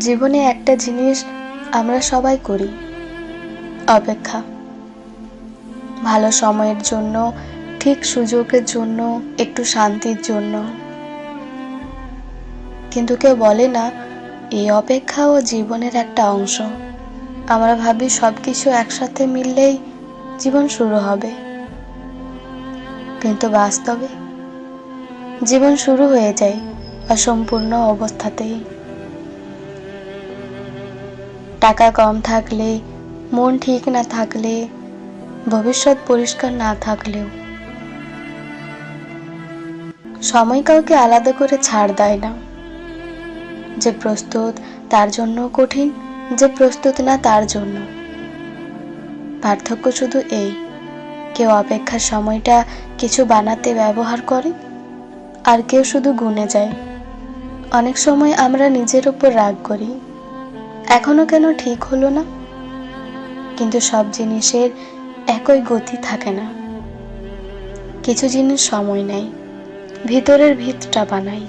জীবনে একটা জিনিস আমরা সবাই করি। অপেক্ষা। ভালো সময়ের জন্য, ঠিক সুযোগের জন্য, একটু শান্তির জন্য। কিন্তু কেউ বলে না, এই অপেক্ষাও জীবনের একটা অংশ। আমরা ভাবি সব কিছু একসাথে মিললেই জীবন শুরু হবে। কিন্তু বাস্তবে, জীবন শুরু হয়ে যায় অসম্পূর্ণ অবস্থাতেই। টাকা কম থাকলে, মন ঠিক না থাকলে, ভবিষ্যৎ পরিষ্কার না থাকলেও। সময় কাউকে আলাদা করে ছাড় দেয় না। যে প্রস্তুত, তার জন্য কঠিন, যে প্রস্তুত না, তার জন্য। পার্থক্য শুধু এই, কেউ অপেক্ষার সময়টা কিছু বানাতে ব্যবহার করে, আর কেউ শুধু গুনে যায়। অনেক সময় আমরা নিজের উপর রাগ করি। এখনও কেন ঠিক হলো না? কিন্তু সব জিনিসের একই গতি থাকে না। কিছু জিনিস সময় নেয় ভিতরের ভিতটা বানাই।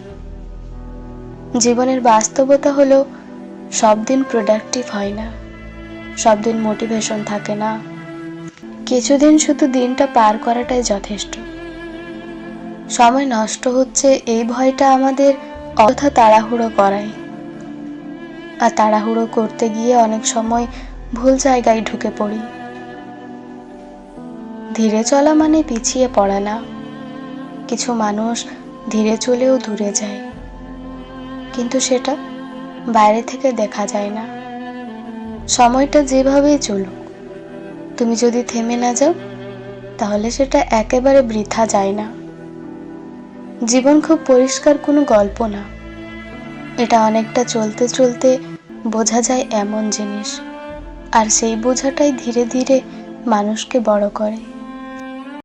জীবনের বাস্তবতা হলো, সব দিন প্রোডাক্টিভ হয় না, সব দিন মোটিভেশন থাকে না। কিছুদিন শুধু দিনটা পার করাটাই যথেষ্ট। সময় নষ্ট হচ্ছে এই ভয়টা আমাদের অযথা তাড়াহুড়ো করায়। আর তাড়াহুড়ো করতে গিয়ে অনেক সময় ভুল জায়গায় ঢুকে পড়ি। ধীরে চলা মানে পিছিয়ে পড়া না। কিছু মানুষ ধীরে চলেও দূরে যায়। কিন্তু সেটা বাইরে থেকে দেখা যায় না। সময়টা যেভাবেই চলুক, তুমি যদি থেমে না যাও, তাহলে সেটা একেবারে বৃথা যায় না। জীবন খুব পরিষ্কার কোনো গল্প না। এটা অনেকটা চলতে চলতে বোঝা যায় এমন জিনিস। আর সেই বোঝাটাই ধীরে ধীরে মানুষকে বড় করে।